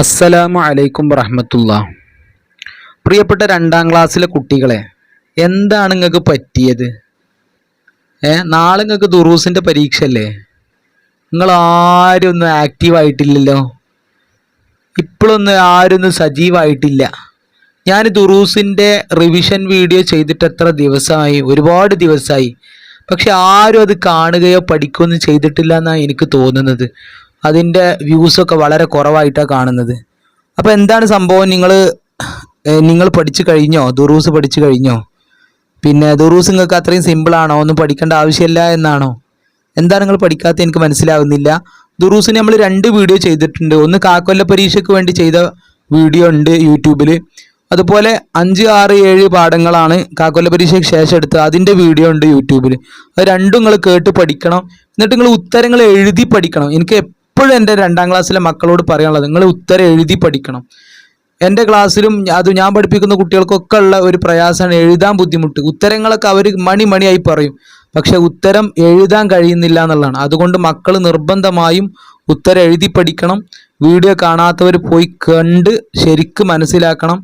അസ്സലാമു അലൈക്കും വറഹമത്തുള്ള. പ്രിയപ്പെട്ട രണ്ടാം ക്ലാസ്സിലെ കുട്ടികളെ എന്താണ് നിങ്ങൾക്ക് പറ്റിയത്? ഏ നാളെ നിങ്ങൾക്ക് ദുറൂസിന്റെ പരീക്ഷ അല്ലേ നിങ്ങൾ ആരും ഒന്ന് ആക്റ്റീവ് ആയിട്ടില്ലല്ലോ. ഇപ്പോഴൊന്നും ആരും ഒന്നും സജീവമായിട്ടില്ല ഞാൻ ദുറൂസിന്റെ റിവിഷൻ വീഡിയോ ചെയ്തിട്ട് എത്ര ദിവസമായി? ഒരുപാട് ദിവസമായി. പക്ഷെ ആരും അത് കാണുകയോ പഠിക്കുകയൊന്നും ചെയ്തിട്ടില്ല എന്നാണ് എനിക്ക് തോന്നുന്നത്. അതിന്റെ വ്യൂസൊക്കെ വളരെ കുറവായിട്ടാണ് കാണുന്നത്. അപ്പോൾ എന്താണ് സംഭവം? നിങ്ങൾ നിങ്ങൾ പഠിച്ചു കഴിഞ്ഞോ? ദുറൂസ് പഠിച്ചു കഴിഞ്ഞോ? പിന്നെ ദുറൂസ് നിങ്ങൾക്ക് അത്രയും സിമ്പിളാണോ ഒന്നും പഠിക്കേണ്ട ആവശ്യമില്ല എന്നാണോ? എന്താണ് നിങ്ങൾ പഠിക്കാത്ത എനിക്ക് മനസ്സിലാവുന്നില്ല. ദുറൂസിന് നമ്മൾ രണ്ട് വീഡിയോ ചെയ്തിട്ടുണ്ട്. ഒന്ന് കാക്കൊല്ല പരീക്ഷയ്ക്ക് വേണ്ടി ചെയ്ത വീഡിയോ ഉണ്ട് യൂട്യൂബിൽ അതുപോലെ അഞ്ച് ആറ് ഏഴ് പാഠങ്ങളാണ് കാക്കൊല്ല പരീക്ഷയ്ക്ക് ശേഷം എടുത്ത് അതിന്റെ വീഡിയോ ഉണ്ട് യൂട്യൂബിൽ അത് രണ്ടും നിങ്ങൾ കേട്ട് പഠിക്കണം. എന്നിട്ട് നിങ്ങൾ ഉത്തരങ്ങൾ എഴുതി പഠിക്കണം. എനിക്ക് എപ്പോഴും എന്റെ രണ്ടാം ക്ലാസ്സിലെ മക്കളോട് പറയാനുള്ളത് നിങ്ങൾ ഉത്തരം എഴുതി പഠിക്കണം. എന്റെ ക്ലാസ്സിലും അത് ഞാൻ പഠിപ്പിക്കുന്ന കുട്ടികൾക്കൊക്കെ ഉള്ള ഒരു പ്രയാസമാണ് എഴുതാൻ ബുദ്ധിമുട്ട്. ഉത്തരങ്ങളൊക്കെ അവർ മണി മണിയായി പറയും. പക്ഷെ ഉത്തരം എഴുതാൻ കഴിയുന്നില്ല എന്നുള്ളതാണ്. അതുകൊണ്ട് മക്കൾ നിർബന്ധമായും ഉത്തരം എഴുതി പഠിക്കണം. വീഡിയോ കാണാത്തവർ പോയി കണ്ട് ശരിക്ക് മനസ്സിലാക്കണം.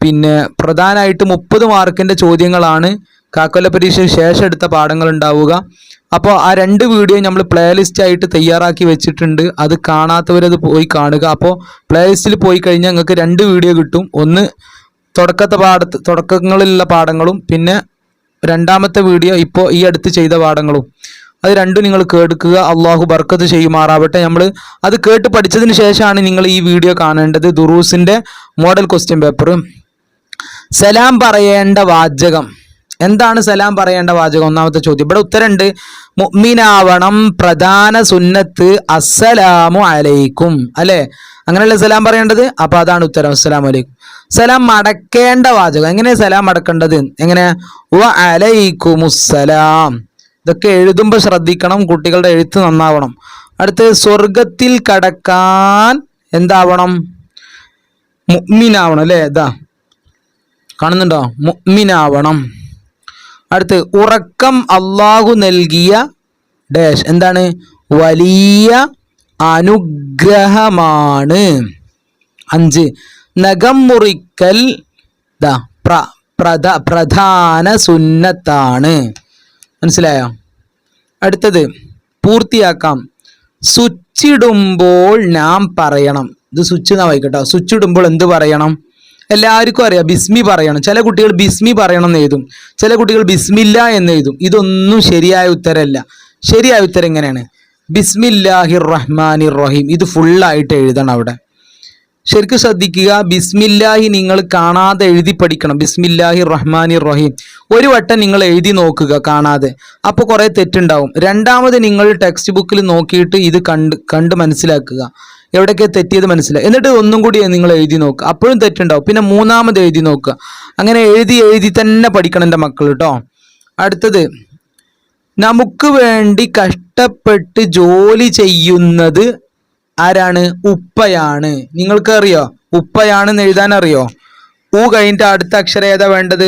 പിന്നെ പ്രധാനമായിട്ട് മുപ്പത് മാർക്കിന്റെ ചോദ്യങ്ങളാണ് കാക്കൊല്ല പരീക്ഷയ്ക്ക് ശേഷം എടുത്ത പാഠങ്ങൾ ഉണ്ടാവുക അപ്പോൾ ആ രണ്ട് വീഡിയോ നമ്മൾ പ്ലേലിസ്റ്റ് ആയിട്ട് തയ്യാറാക്കി വെച്ചിട്ടുണ്ട്. അത് കാണാത്തവരത് പോയി കാണുക. അപ്പോൾ പ്ലേലിസ്റ്റിൽ പോയി കഴിഞ്ഞാൽ നിങ്ങൾക്ക് രണ്ട് വീഡിയോ കിട്ടും. ഒന്ന് തുടക്കത്തെ പാഠത്ത് തുടക്കങ്ങളിലുള്ള പാഠങ്ങളും പിന്നെ രണ്ടാമത്തെ വീഡിയോ ഇപ്പോൾ ഈ അടുത്ത് ചെയ്ത പാഠങ്ങളും. അത് രണ്ടും നിങ്ങൾ കേൾക്കുക. അള്ളാഹു ബർക്കത്ത് ചെയ്യുമാറാവട്ടെ. നമ്മൾ അത് കേട്ട് പഠിച്ചതിന് ശേഷമാണ് നിങ്ങൾ ഈ വീഡിയോ കാണേണ്ടത്. ദുറൂസിന്റെ മോഡൽ ക്വസ്റ്റ്യൻ പേപ്പർ സലാം പറയേണ്ട വാചകം. എന്താണ് സലാം പറയേണ്ട വാചകം? ഒന്നാമത്തെ ചോദ്യം. ഇവിടെ ഉത്തരമുണ്ട്. മുഅ്മിനാവണം. പ്രധാന സുന്നത്ത്. അസ്സലാമു അലൈക്കും. അല്ലേ? അങ്ങനെയല്ലേ സലാം പറയേണ്ടത്? അപ്പൊ അതാണ് ഉത്തരം. അസ്സലാം അലൈക്കും. സലാം മടക്കേണ്ട വാചകം. എങ്ങനെയാ സലാം മടക്കേണ്ടത്? എങ്ങനെ? വ ഇതൊക്കെ എഴുതുമ്പോൾ ശ്രദ്ധിക്കണം. കുട്ടികളുടെ എഴുത്ത് നന്നാവണം. അടുത്ത് സ്വർഗത്തിൽ കടക്കാൻ എന്താവണം? മുഅ്മിനാവണം. അല്ലേ? ഇതാ. കാണുന്നുണ്ടോ? മുഅ്മിനാവണം. അടുത്ത് ഉറക്കം അള്ളാഹു നൽകിയ ഡാഷ് എന്താണ്? വലിയ അനുഗ്രഹമാണ്. അഞ്ച്. നഖം മുറിക്കൽ പ്ര പ്രധ പ്രധാന സുന്നത്താണ്. മനസ്സിലായോ? അടുത്തത് പൂർത്തിയാക്കാം. സ്വിച്ചിടുമ്പോൾ നാം പറയണം. ഇത് സ്വിച്ച് എന്നാ വായിക്കട്ടോ? സ്വിച്ചിടുമ്പോൾ എന്ത് പറയണം? എല്ലാവർക്കും അറിയാം. ബിസ്മി പറയണം. ചില കുട്ടികൾ ബിസ്മി പറയണം എന്ന് എഴുതും. ചില കുട്ടികൾ ബിസ്മില്ല എന്ന് എഴുതും. ഇതൊന്നും ശരിയായ ഉത്തരമല്ല ശരിയായ ഉത്തരം എങ്ങനെയാണ്? ബിസ്മില്ലാഹിർ റഹ്മാനിർ റഹീം ഇത് ഫുള്ളായിട്ട് എഴുതണം അവിടെ. ശരിക്കും ശ്രദ്ധിക്കുക. ബിസ്മില്ലാഹി നിങ്ങൾ കാണാതെ എഴുതി പഠിക്കണം. ബിസ്മില്ലാഹി റഹ്മാനി റഹീം ഒരു വട്ടം നിങ്ങൾ എഴുതി നോക്കുക കാണാതെ. അപ്പോൾ കുറേ തെറ്റുണ്ടാവും. രണ്ടാമത് നിങ്ങൾ ടെക്സ്റ്റ് ബുക്കിൽ നോക്കിയിട്ട് ഇത് കണ്ട് കണ്ട് മനസ്സിലാക്കുക. എവിടെയൊക്കെ തെറ്റിയത് മനസ്സിലായി. എന്നിട്ട് ഒന്നും കൂടി നിങ്ങൾ എഴുതി നോക്കുക അപ്പോഴും തെറ്റുണ്ടാവും. പിന്നെ മൂന്നാമത് എഴുതി നോക്കുക അങ്ങനെ എഴുതി എഴുതി തന്നെ പഠിക്കണം എന്റെ മക്കൾ കേട്ടോ അടുത്തത് നമുക്ക് വേണ്ടി കഷ്ടപ്പെട്ട് ജോലി ചെയ്യുന്നത് ആരാണ്? ഉപ്പയാണ്. നിങ്ങൾക്ക് അറിയോ ഉപ്പയാണെന്ന് എഴുതാൻ അറിയോ ഊ കഴിഞ്ഞിട്ട് അടുത്ത അക്ഷരം ഏതാ വേണ്ടത്?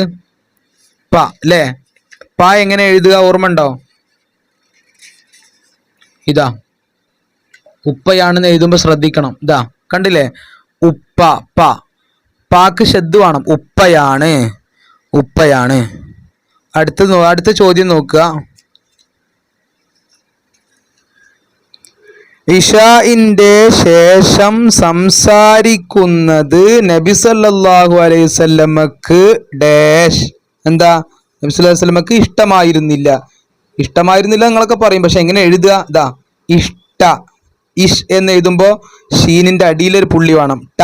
പ അല്ലേ പ എങ്ങനെ എഴുതുക? ഓർമ്മ ഉണ്ടോ? ഇതാ. ഉപ്പയാണെന്ന് എഴുതുമ്പോൾ ശ്രദ്ധിക്കണം. ഇതാ കണ്ടില്ലേ? ഉപ്പ പ. പാക്ക് ശബ്ദ വേണം. ഉപ്പയാണ്. ഉപ്പയാണ്. അടുത്ത അടുത്ത ചോദ്യം നോക്കുക. ഇഷാഇന്റെ ശേഷം സംസാരിക്കുന്നത് നബി സല്ലല്ലാഹു അലൈഹി വസല്ലമക്ക് ഡാഷ്. എന്താ? നബി സല്ലല്ലാഹു അലൈഹി വസല്ലമക്ക് ഇഷ്ടമായിരുന്നില്ല. ഇഷ്ടമായിരുന്നില്ല നിങ്ങളൊക്കെ പറയും. പക്ഷെ എങ്ങനെ എഴുതുക? ഇതാ ഇഷ്ട. ഇഷ് എന്ന് എഴുതുമ്പോൾ ഷീനിന്റെ അടിയിലൊരു പുള്ളി വേണം. ട.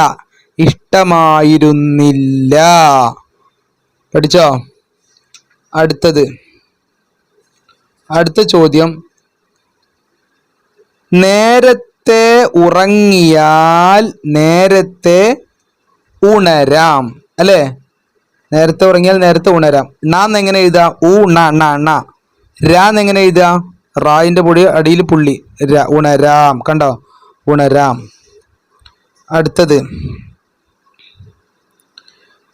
ഇഷ്ടമായിരുന്നില്ല. പഠിച്ചോ? അടുത്തത്. അടുത്ത ചോദ്യം. നേരത്തെ ഉറങ്ങിയാൽ നേരത്തെ ഉണരാം. അല്ലേ? നേരത്തെ ഉറങ്ങിയാൽ നേരത്തെ ഉണരാം. നാന്ന് എങ്ങനെ എഴുതാ? ഊ ണ ണ ണ. രാന്ന് എങ്ങനെ എഴുതാ? റായിന്റെ പൊടി അടിയിൽ പുള്ളി. ഉണരാം. കണ്ടോ? ഉണരാം. അടുത്തത്.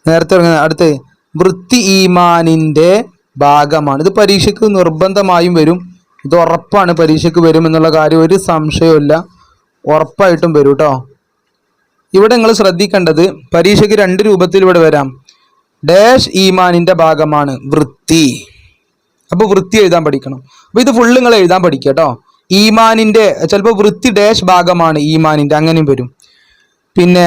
നേരത്തെ ഉറങ്ങുന്ന അടുത്ത് വൃത്തി ഈമാനിന്റെ ഭാഗമാണ്. ഇത് പരീക്ഷയ്ക്ക് നിർബന്ധമായും വരും. ഇത് ഉറപ്പാണ് പരീക്ഷയ്ക്ക് വരും എന്നുള്ള കാര്യം ഒരു സംശയമില്ല ഉറപ്പായിട്ടും വരും കേട്ടോ ഇവിടെ നിങ്ങൾ ശ്രദ്ധിക്കേണ്ടത് പരീക്ഷയ്ക്ക് രണ്ട് രൂപത്തിൽ ഇവിടെ വരാം. ഡാഷ് ഈമാനിന്റെ ഭാഗമാണ് വൃത്തി. അപ്പൊ വൃത്തി എഴുതാൻ പഠിക്കണം. അപ്പൊ ഇത് ഫുള്ള് നിങ്ങൾ എഴുതാൻ പഠിക്കുക കേട്ടോ ഈമാനിന്റെ ചിലപ്പോൾ വൃത്തി ഡാഷ് ഭാഗമാണ് ഈമാനിന്റെ അങ്ങനെയും വരും. പിന്നെ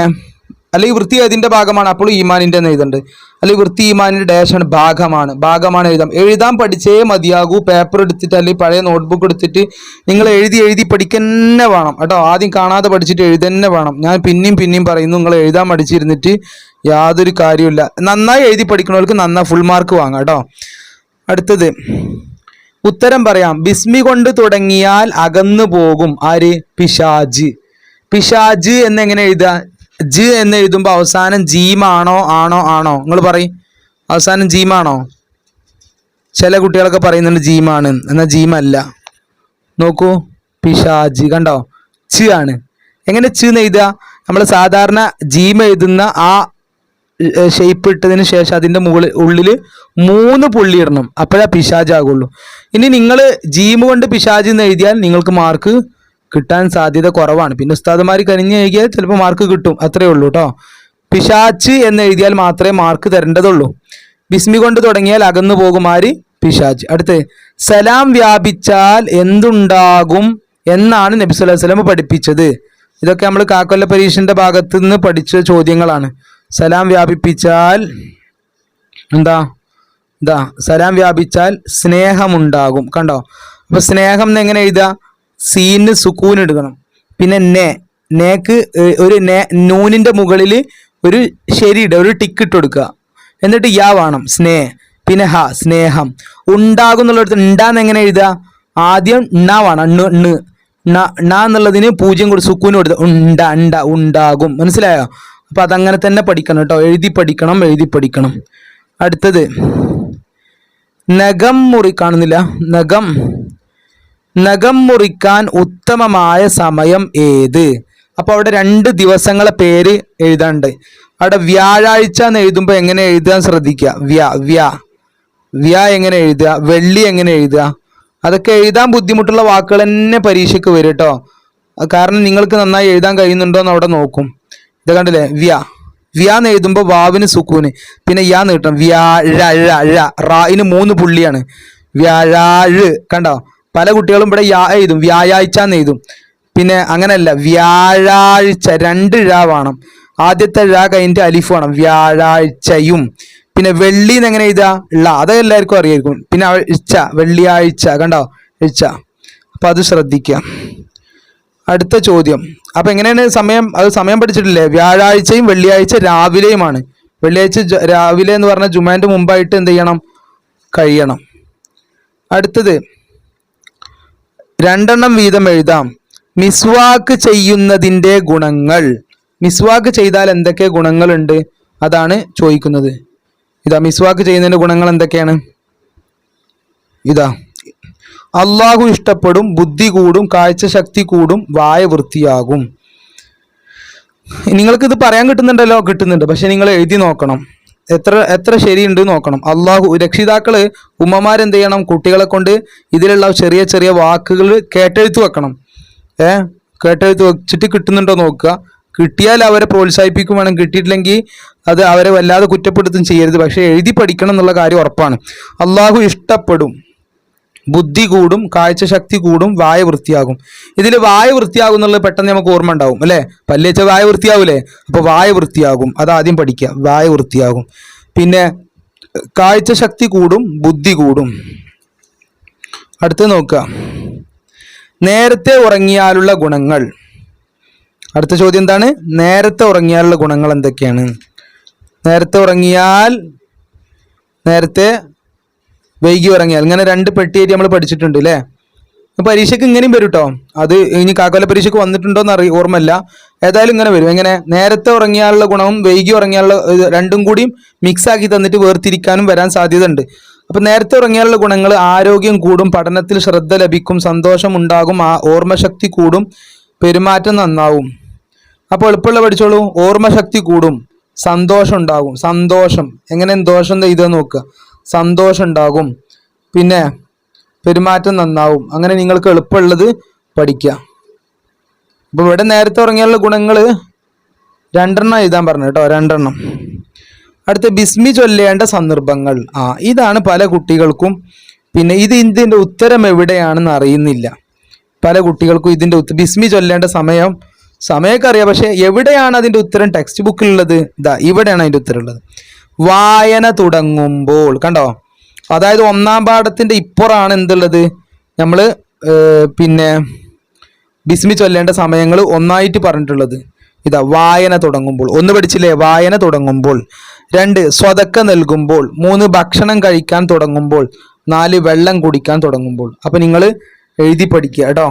അല്ലെങ്കിൽ വൃത്തി അതിന്റെ ഭാഗമാണ്? അപ്പോൾ ഈമാനിന്റെ എന്ന് എഴുതുന്നുണ്ട് അല്ലെങ്കിൽ വൃത്തി ഡാഷ് ആണ് ഭാഗമാണ്. ഭാഗമാണ് എഴുതാം. എഴുതാൻ പഠിച്ചേ മതിയാകൂ. പേപ്പർ എടുത്തിട്ട് അല്ലെങ്കിൽ പഴയ നോട്ട്ബുക്ക് എടുത്തിട്ട് നിങ്ങൾ എഴുതി എഴുതി പഠിക്കന്നെ വേണം കേട്ടോ. ആദ്യം കാണാതെ പഠിച്ചിട്ട് എഴുതന്നെ വേണം. ഞാൻ പിന്നെയും പിന്നെയും പറയുന്നു നിങ്ങൾ എഴുതാൻ പഠിച്ചിരുന്നിട്ട് യാതൊരു കാര്യമില്ല നന്നായി എഴുതി പഠിക്കുന്നവർക്ക് നന്നായി ഫുൾ മാർക്ക് വാങ്ങാം കേട്ടോ അടുത്തത്. ഉത്തരം പറയാം. ബിസ്മി കൊണ്ട് തുടങ്ങിയാൽ അകന്നു പോകും. ആര്? പിശാജ്. പിശാജ് എന്നെങ്ങനെ എഴുതുക? ജ് എന്ന് എഴുതുമ്പോൾ അവസാനം ജീമാണോ ആണോ ആണോ? നിങ്ങൾ പറയും. അവസാനം ജീമാണോ? ചില കുട്ടികളൊക്കെ പറയുന്നുണ്ട് ജീമാണ്. എന്നാൽ ജീമല്ല. നോക്കൂ. പിശാജ്. കണ്ടോ? ച് ആണ്. എങ്ങനെ ച് എന്ന് എഴുതുക? നമ്മൾ സാധാരണ ജീം എഴുതുന്ന ആ ഷേപ്പ് ഇട്ടതിന് ശേഷം അതിന്റെ മുകളിൽ ഉള്ളിൽ മൂന്ന് പുള്ളി ഇടണം. അപ്പോഴാ പിശാജ് ആകുള്ളൂ. ഇനി നിങ്ങൾ ജീമ് കൊണ്ട് പിശാജ് എന്ന് എഴുതിയാൽ നിങ്ങൾക്ക് മാർക്ക് കിട്ടാൻ സാധ്യത കുറവാണ്. പിന്നെ ഉസ്താദുമാർ കനിഞ്ഞ് എഴുതിയാൽ ചിലപ്പോൾ മാർക്ക് കിട്ടും. അത്രേ ഉള്ളൂ കേട്ടോ പിശാച്ച് എന്ന് എഴുതിയാൽ മാത്രമേ മാർക്ക് തരേണ്ടതുള്ളൂ. ബിസ്മി കൊണ്ട് തുടങ്ങിയാൽ അകന്നു പോകുമാര് പിശാജ്. അടുത്ത് സലാം വ്യാപിച്ചാൽ എന്തുണ്ടാകും എന്നാണ് നബി അലൈഹി പഠിപ്പിച്ചത്. ഇതൊക്കെ നമ്മൾ കാക്കൊല്ല പരീക്ഷന്റെ ഭാഗത്തു നിന്ന് പഠിച്ച ചോദ്യങ്ങളാണ്. സലാം വ്യാപിപ്പിച്ചാൽ എന്താ? ഇതാ സലാം വ്യാപിച്ചാൽ സ്നേഹമുണ്ടാകും. കണ്ടോ? അപ്പൊ സ്നേഹം എന്ന് എങ്ങനെ എഴുതുക? സീന് സുക്കൂൻ എടുക്കണം. പിന്നെ നെ. നേക്ക് ഒരു നേ നൂനിന്റെ മുകളിൽ ഒരു ശരിയിട ഒരു ടിക്ക് ഇട്ട് കൊടുക്കുക. എന്നിട്ട് യാ വേണം. സ്നേ. പിന്നെ ഹ സ്നേഹം. ഉണ്ടാകും എന്നുള്ളിടത്ത് ഉണ്ടാന്ന് എങ്ങനെ എഴുതുക? ആദ്യം ണ വേണം. ണ ണ. എന്നുള്ളതിന് പൂജ്യം കൊടുത്ത് സുക്കൂന് കൊടുത്ത്. ഉണ്ട ഉണ്ട ഉണ്ടാകും. മനസ്സിലായോ? അപ്പൊ അതങ്ങനെ തന്നെ പഠിക്കണം കേട്ടോ. എഴുതി പഠിക്കണം എഴുതി പഠിക്കണം. അടുത്തത്. നഖം മുറി കാണുന്നില്ല. നഖം. നഖം മുറിക്കാൻ ഉത്തമമായ സമയം ഏത്? അപ്പൊ അവിടെ രണ്ട് ദിവസങ്ങളെ പേര് എഴുതാണ്ട് അവിടെ വ്യാഴാഴ്ച എന്ന് എഴുതുമ്പോൾ എങ്ങനെ എഴുതാൻ ശ്രദ്ധിക്കുക. വ്യ വ്യ. വ്യ എങ്ങനെ എഴുതുക? വെള്ളി എങ്ങനെ എഴുതുക? അതൊക്കെ എഴുതാൻ ബുദ്ധിമുട്ടുള്ള വാക്കുകൾ തന്നെ പരീക്ഷയ്ക്ക് വരും കേട്ടോ. കാരണം നിങ്ങൾക്ക് നന്നായി എഴുതാൻ കഴിയുന്നുണ്ടോ എന്ന് അവിടെ നോക്കും. ഇത് കണ്ടില്ലേ? വ്യ. വ്യ എന്ന് എഴുതുമ്പോൾ വാവിന് സുക്കൂന്. പിന്നെ യാ നീട്ടം വ്യാഴ റായിന് മൂന്ന് പുള്ളിയാണ്. വ്യാഴാഴ് കണ്ടോ? പല കുട്ടികളും ഇവിടെ യാ എഴുതും. വ്യാഴാഴ്ച എഴുതും. പിന്നെ അങ്ങനല്ല. വ്യാഴാഴ്ച രണ്ട് ഴ വേണം. ആദ്യത്തെ ഴ കഴിഞ്ഞിട്ട് അലിഫ് വേണം. വ്യാഴാഴ്ചയും. പിന്നെ വെള്ളി എന്ന് എങ്ങനെ എഴുതാ ള. അത് എല്ലാവർക്കും അറിയായിരിക്കും. പിന്നെ ആഴ്ച വെള്ളിയാഴ്ച. കണ്ടോ? ആഴ്ച അപ്പൊ അത് ശ്രദ്ധിക്കുക. അടുത്ത ചോദ്യം. അപ്പൊ എങ്ങനെയാണ് സമയം അത് സമയം പഠിച്ചിട്ടില്ലേ? വ്യാഴാഴ്ചയും വെള്ളിയാഴ്ച രാവിലെയുമാണ്. വെള്ളിയാഴ്ച രാവിലെ എന്ന് പറഞ്ഞാൽ ജുമാന്റെ മുമ്പായിട്ട് എന്ത് ചെയ്യണം? കഴിയണം. അടുത്തത്. രണ്ടെണ്ണം വീതം എഴുതാം. മിസ്വാക്ക് ചെയ്യുന്നതിന്റെ ഗുണങ്ങൾ. മിസ്വാക്ക് ചെയ്താൽ എന്തൊക്കെ ഗുണങ്ങളുണ്ട്? അതാണ് ചോദിക്കുന്നത്. ഇതാ മിസ്വാക്ക് ചെയ്യുന്നതിന്റെ ഗുണങ്ങൾ എന്തൊക്കെയാണ്? ഇതാ. അള്ളാഹു ഇഷ്ടപ്പെടും ബുദ്ധി കൂടും കാഴ്ചശക്തി കൂടും വായ വൃത്തിയാകും. നിങ്ങൾക്ക് ഇത് പറയാൻ കിട്ടുന്നുണ്ടല്ലോ? കിട്ടുന്നുണ്ട്. പക്ഷെ നിങ്ങൾ എഴുതി നോക്കണം. എത്ര എത്ര ശരിയുണ്ട് നോക്കണം. അള്ളാഹു രക്ഷിതാക്കൾ ഉമ്മമാരെന്ത് ചെയ്യണം? കുട്ടികളെ കൊണ്ട് ഇതിലുള്ള ചെറിയ ചെറിയ വാക്കുകൾ കേട്ടെഴുത്ത് വെക്കണം. ഏ? കേട്ടെഴുത്ത് വെച്ചിട്ട് കിട്ടുന്നുണ്ടോ നോക്കുക. കിട്ടിയാൽ അവരെ പ്രോത്സാഹിപ്പിക്കും വേണം. കിട്ടിയിട്ടില്ലെങ്കിൽ അത് അവരെ വല്ലാതെ കുറ്റപ്പെടുത്തും ചെയ്യരുത്. പക്ഷേ എഴുതി പഠിക്കണം എന്നുള്ള കാര്യം ഉറപ്പാണ്. അള്ളാഹു ഇഷ്ടപ്പെടും. ബുദ്ധി കൂടും കാഴ്ചശക്തി കൂടും വായ വൃത്തിയാകും. ഇതിൽ വായ വൃത്തിയാകും എന്നുള്ളത് പെട്ടെന്ന് നമുക്ക് ഓർമ്മ ഉണ്ടാവും അല്ലേ? പല്ലേച്ച വായ വൃത്തിയാവൂലേ? അപ്പോൾ വായ വൃത്തിയാകും. അത് ആദ്യം പഠിക്കുക. വായ വൃത്തിയാകും. പിന്നെ കാഴ്ചശക്തി കൂടും ബുദ്ധി കൂടും. അടുത്ത് നോക്കുക. നേരത്തെ ഉറങ്ങിയാലുള്ള ഗുണങ്ങൾ. അടുത്ത ചോദ്യം എന്താണ്? നേരത്തെ ഉറങ്ങിയാലുള്ള ഗുണങ്ങൾ എന്തൊക്കെയാണ്? നേരത്തെ ഉറങ്ങിയാൽ നേരത്തെ വൈകി ഉറങ്ങിയാൽ ഇങ്ങനെ രണ്ട് പെട്ടിയേറ്റ് നമ്മൾ പഠിച്ചിട്ടുണ്ട് അല്ലേ പരീക്ഷയ്ക്ക് ഇങ്ങനെയും വരും കേട്ടോ അത് ഇനി കാക്കോല പരീക്ഷയ്ക്ക് വന്നിട്ടുണ്ടോ എന്ന് അറിയ ഓർമ്മയില്ല. ഏതായാലും ഇങ്ങനെ വരും. എങ്ങനെ നേരത്തെ ഉറങ്ങിയാലുള്ള ഗുണവും വൈകി ഉറങ്ങിയാലുള്ള രണ്ടും കൂടിയും മിക്സ് ആക്കി തന്നിട്ട് വേർതിരിക്കാനും വരാൻ സാധ്യത ഉണ്ട് അപ്പൊ നേരത്തെ ഉറങ്ങിയാലുള്ള ഗുണങ്ങൾ ആരോഗ്യം കൂടും പഠനത്തിൽ ശ്രദ്ധ ലഭിക്കും സന്തോഷം ഉണ്ടാകും ആ ഓർമ്മശക്തി കൂടും പെരുമാറ്റം നന്നാവും. അപ്പോൾ എളുപ്പമുള്ള പഠിച്ചോളൂ. ഓർമ്മശക്തി കൂടും സന്തോഷം ഉണ്ടാകും. സന്തോഷം. എങ്ങനെ ദോഷം ഇതെന്ന് നോക്കുക സന്തോഷം ഉണ്ടാകും പിന്നെ പെരുമാറ്റം നന്നാവും. അങ്ങനെ നിങ്ങൾക്ക് എളുപ്പമുള്ളത് പഠിക്കുക. അപ്പോൾ ഇവിടെ നേരത്തെ ഉറങ്ങിയുള്ള ഗുണങ്ങൾ രണ്ടെണ്ണം എഴുതാൻ പറഞ്ഞു കേട്ടോ രണ്ടെണ്ണം. അടുത്ത ബിസ്മി ചൊല്ലേണ്ട സന്ദർഭങ്ങൾ. ആ ഇതാണ് പല കുട്ടികൾക്കും പിന്നെ ഇത് ഇതിന്റെ ഉത്തരം എവിടെയാണെന്ന് അറിയുന്നില്ല. പല കുട്ടികൾക്കും ഇതിന്റെ ബിസ്മി ചൊല്ലേണ്ട സമയം സമയമൊക്കെ അറിയാം. പക്ഷെ എവിടെയാണ് അതിന്റെ ഉത്തരം? ടെക്സ്റ്റ് ബുക്കിലുള്ളത്. ഇതാ ഇവിടെയാണ് അതിന്റെ ഉത്തരം ഉള്ളത്. വായന തുടങ്ങുമ്പോൾ കണ്ടോ? അതായത് ഒന്നാം പാഠത്തിന്റെ ഇപ്പുറാണ് എന്തുള്ളത്? നമ്മൾ പിന്നെ ബിസ്മി ചൊല്ലേണ്ട സമയങ്ങൾ ഒന്നായിട്ട് പറഞ്ഞിട്ടുള്ളത്. ഇതാ വായന തുടങ്ങുമ്പോൾ. ഒന്ന് പഠിച്ചില്ലേ? വായന തുടങ്ങുമ്പോൾ. രണ്ട് സ്വതക്ക നൽകുമ്പോൾ. മൂന്ന് ഭക്ഷണം കഴിക്കാൻ തുടങ്ങുമ്പോൾ. നാല് വെള്ളം കുടിക്കാൻ തുടങ്ങുമ്പോൾ. അപ്പൊ നിങ്ങൾ എഴുതി പഠിക്കുക കേട്ടോ?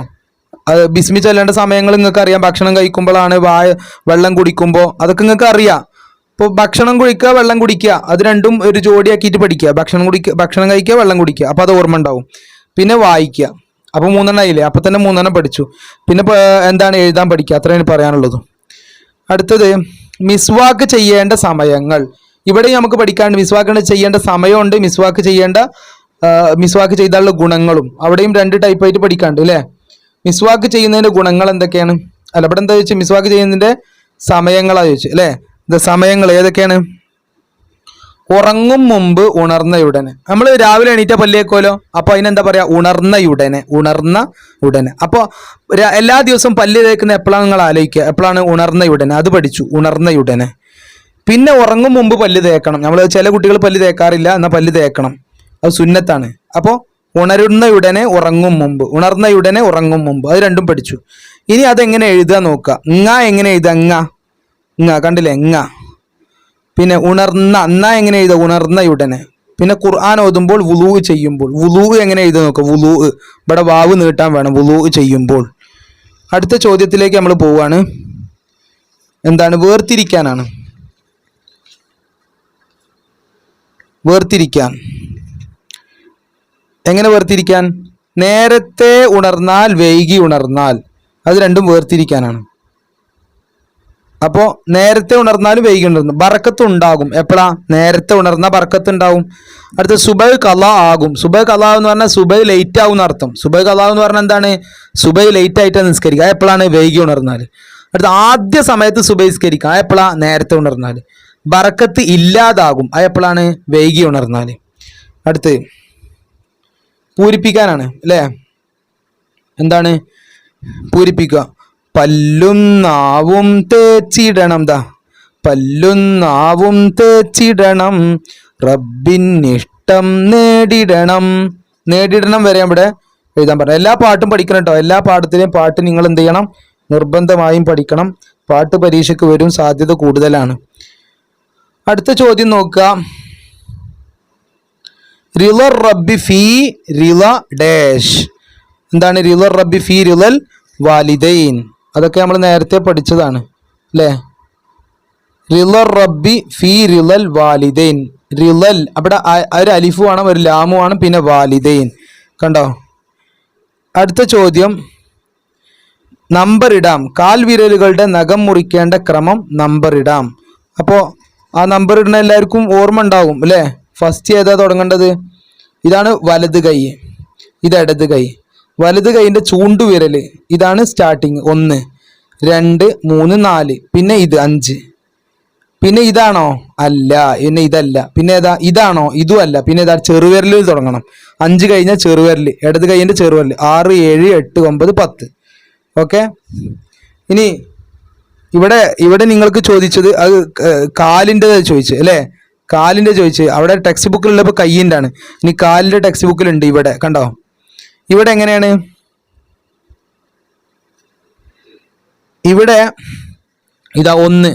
ബിസ്മി ചൊല്ലേണ്ട സമയങ്ങൾ നിങ്ങൾക്ക് അറിയാം ഭക്ഷണം കഴിക്കുമ്പോഴാണ് വായ വെള്ളം കുടിക്കുമ്പോൾ അതൊക്കെ നിങ്ങൾക്ക് അറിയാം ഇപ്പോൾ ഭക്ഷണം കുഴിക്കുക വെള്ളം കുടിക്കുക. അത് രണ്ടും ഒരു ജോഡിയാക്കിയിട്ട് പഠിക്കുക. ഭക്ഷണം കുടിക്കുക ഭക്ഷണം കഴിക്കുക വെള്ളം കുടിക്കുക. അപ്പോൾ അത് ഓർമ്മ ഉണ്ടാവും. പിന്നെ വായിക്കുക. അപ്പോൾ മൂന്നെണ്ണം ആയില്ലേ? അപ്പോൾ തന്നെ മൂന്നെണ്ണം പഠിച്ചു. പിന്നെ എന്താണ് എഴുതാൻ പഠിക്കുക? അത്രയാണ് പറയാനുള്ളത്. അടുത്തത് മിസ്വാക്ക് ചെയ്യേണ്ട സമയങ്ങൾ. ഇവിടെ നമുക്ക് പഠിക്കാണ്ട് മിസ്വാക്ക് ചെയ്യേണ്ട സമയമുണ്ട്. മിസ്വാക്ക് ചെയ്യേണ്ട മിസ്വാക്ക് ചെയ്താലുള്ള ഗുണങ്ങളും. അവിടെയും രണ്ട് ടൈപ്പായിട്ട് പഠിക്കാണ്ട് അല്ലേ? മിസ്വാക്ക് ചെയ്യുന്നതിന്റെ ഗുണങ്ങൾ എന്തൊക്കെയാണ്? അല്ല ഇവിടെ എന്താ ചോദിച്ചാൽ മിസ്വാക്ക് ചെയ്യുന്നതിന്റെ സമയങ്ങളാണ് ചോദിച്ചു അല്ലേ? സമയങ്ങൾ ഏതൊക്കെയാണ്? ഉറങ്ങും മുമ്പ് ഉണർന്ന ഉടനെ നമ്മൾ രാവിലെ എണീറ്റ പല്ലിയേക്കോലോ അപ്പൊ അതിനെന്താ പറയാ? ഉണർന്ന ഉടനെ. ഉണർന്ന ഉടനെ അപ്പോൾ എല്ലാ ദിവസവും പല്ല് തേക്കുന്ന എപ്പോഴാണ് നിങ്ങൾ ആലോചിക്കുക? എപ്പോഴാണ് ഉണർന്ന ഉടനെ അത് പഠിച്ചു. ഉണർന്ന ഉടനെ പിന്നെ ഉറങ്ങും മുമ്പ് പല്ല് തേക്കണം. നമ്മൾ ചില കുട്ടികൾ പല്ല് തേക്കാറില്ല എന്നാൽ പല്ല് തേക്കണം. അത് സുന്നത്താണ്. അപ്പോൾ ഉണരുന്ന ഉടനെ ഉറങ്ങും മുമ്പ്. ഉണർന്ന ഉടനെ ഉറങ്ങും മുമ്പ്. അത് രണ്ടും പഠിച്ചു. ഇനി അതെങ്ങനെ എഴുതുക നോക്കുക. ഇങ്ങ എങ്ങനെ എഴുതുക? ഇങ്ങ ഇങ്ങ കണ്ടില്ലേ? ഇങ്ങ. പിന്നെ ഉണർന്ന അന്ന എങ്ങനെ എഴുതുക? ഉണർന്ന ഉടനെ. പിന്നെ ഖുർആൻ ഓതുമ്പോൾ വുലൂ ചെയ്യുമ്പോൾ. വുലൂ എങ്ങനെ എഴുതി നോക്കുക വുലൂ ഇവിടെ വാവ് നീട്ടാൻ വേണം. വുലൂ ചെയ്യുമ്പോൾ. അടുത്ത ചോദ്യത്തിലേക്ക് നമ്മൾ പോവാണ്. എന്താണ്? വേർതിരിക്കാനാണ്. വേർതിരിക്കാൻ. എങ്ങനെ വേർതിരിക്കാൻ? നേരത്തെ ഉണർന്നാൽ വൈകി ഉണർന്നാൽ. അത് രണ്ടും വേർതിരിക്കാനാണ്. അപ്പോൾ നേരത്തെ ഉണർന്നാലും വൈകി ഉണർന്നു ബറക്കത്ത് ഉണ്ടാകും എപ്പോഴാ നേരത്തെ ഉണർന്ന ബറക്കത്ത് ഉണ്ടാവും അടുത്ത സുബൈ കല ആകും. സുബൈ കല എന്ന് പറഞ്ഞാൽ സുബൈ ലേറ്റ് ആവും അർത്ഥം. സുബൈ കല എന്ന് പറഞ്ഞാൽ എന്താണ്? സുബൈ ലേറ്റ് ആയിട്ട് നിസ്കരിക്കുക. എപ്പോഴാണ് വൈകി ഉണർന്നാൽ. അടുത്ത ആദ്യ സമയത്ത് സുബൈ നിസ്കരിക്കുക. എപ്പോഴാ നേരത്തെ ഉണർന്നാൽ. ബറക്കത്ത് ഇല്ലാതാകും. അത് എപ്പോഴാണ് വൈകി ഉണർന്നാൽ. അടുത്ത് പൂരിപ്പിക്കാനാണ് അല്ലേ? എന്താണ്? പൂരിപ്പിക്കുക. പല്ലും നാവും തേച്ചിടണം ദാ. പല്ലും നാവും തേച്ചിടണം. റബ്ബിനിഷ്ടം നേടിടണം. നേടിടണം വരെ ഇവിടെ എഴുതാൻ പറഞ്ഞു. എല്ലാ പാട്ടും പഠിക്കണം കേട്ടോ എല്ലാ പാഠത്തിലെയും പാട്ട് നിങ്ങൾ എന്ത് ചെയ്യണം? നിർബന്ധമായും പഠിക്കണം. പാട്ട് പരീക്ഷയ്ക്ക് വരും സാധ്യത കൂടുതലാണ്. അടുത്ത ചോദ്യം നോക്കുക. റിലർ റബ്ബി ഫി റില ഡാഷ്. എന്താണ് റിലർ റബ്ബി ഫി റിലൽ വാലിദൈൻ? അതൊക്കെ നമ്മൾ നേരത്തെ പഠിച്ചതാണ് അല്ലേ? റിലർ റബ്ബി ഫീ റിലൽ വാലിദൈൻ. റിലൽ അവിടെ ഒരു അലിഫു ആണ് ഒരു ലാമു ആണ് പിന്നെ വാലിദൈൻ. കണ്ടോ? അടുത്ത ചോദ്യം. നമ്പർ ഇടാം. കാൽ വിരലുകളുടെ നഖം മുറിക്കേണ്ട ക്രമം നമ്പർ ഇടാം. അപ്പോൾ ആ നമ്പർ ഇടുന്ന എല്ലാവർക്കും ഓർമ്മ ഉണ്ടാകും അല്ലേ? ഫസ്റ്റ് ഏതാ തുടങ്ങേണ്ടത്? ഇതാണ് വലത് കൈ. ഇത് ഇടത് കൈ. വലത് കൈയിന്റെ ചൂണ്ടുവിരൽ ഇതാണ് സ്റ്റാർട്ടിങ് ഒന്ന് രണ്ട് മൂന്ന് നാല്. പിന്നെ ഇത് അഞ്ച്. പിന്നെ ഇതാണോ? അല്ല പിന്നെ ഇതല്ല. പിന്നെ ഏതാ? ഇതാണോ? ഇതും അല്ല. പിന്നെ ഏതാ? ചെറുവിരലിൽ തുടങ്ങണം. അഞ്ച് കഴിഞ്ഞാൽ ചെറുവിരൽ. ഇടത് കൈയിന്റെ ചെറുവിരൽ. ആറ് ഏഴ് എട്ട് ഒമ്പത് പത്ത്. ഓക്കെ? ഇനി ഇവിടെ ഇവിടെ നിങ്ങൾക്ക് ചോദിച്ചത് അത് കാലിന്റെ ചോദിച്ചു അല്ലേ? കാലിന്റെ ചോദിച്ചു അവിടെ ടെക്സ്റ്റ് ബുക്കിലുള്ളപ്പോൾ കയ്യിന്റെ ആണ് ഇനി കാലിന്റെ ടെക്സ്റ്റ് ബുക്കിലുണ്ട് ഇവിടെ. കണ്ടോ? ഇവിടെ എങ്ങനെയാണ്? ഇവിടെ ഇതാ ഒന്ന്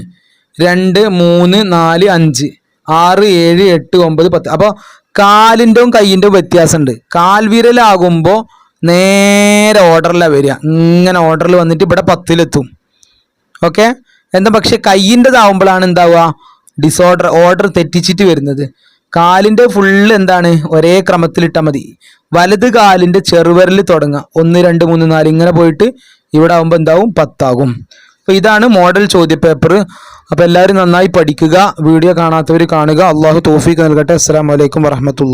രണ്ട് മൂന്ന് നാല് അഞ്ച് ആറ് ഏഴ് എട്ട് ഒമ്പത് പത്ത്. അപ്പോൾ കാലിന്റെയും കയ്യിന്റെയും വ്യത്യാസമുണ്ട്. കാൽവിരലാകുമ്പോൾ നേരെ ഓർഡറിലാണ് വരിക. ഇങ്ങനെ ഓർഡറിൽ വന്നിട്ട് ഇവിടെ പത്തിലെത്തും. ഓക്കെ? എന്താ പക്ഷെ കയ്യിന്റെതാവുമ്പോഴാണ് എന്താവുക? ഡിസോർഡർ ഓർഡർ തെറ്റിച്ചിട്ട് വരുന്നത്. കാലിന്റെ ഫുള്ള് എന്താണ്? ഒരേ ക്രമത്തിലിട്ടാൽ മതി. വലത് കാലിന്റെ ചെറുവരൽ തുടങ്ങുക ഒന്ന് രണ്ട് മൂന്ന് നാല് ഇങ്ങനെ പോയിട്ട് ഇവിടെ ആകുമ്പോൾ എന്താവും? പത്താകും. അപ്പോൾ ഇതാണ് മോഡൽ ചോദ്യപേപ്പർ. അപ്പോൾ എല്ലാവരും നന്നായി പഠിക്കുക വീഡിയോ കാണാത്തവർ കാണുക. അള്ളാഹു തോഫീക്ക് നൽകട്ടെ. അസ്സാം വലൈക്കും വറഹമത്തുള്ള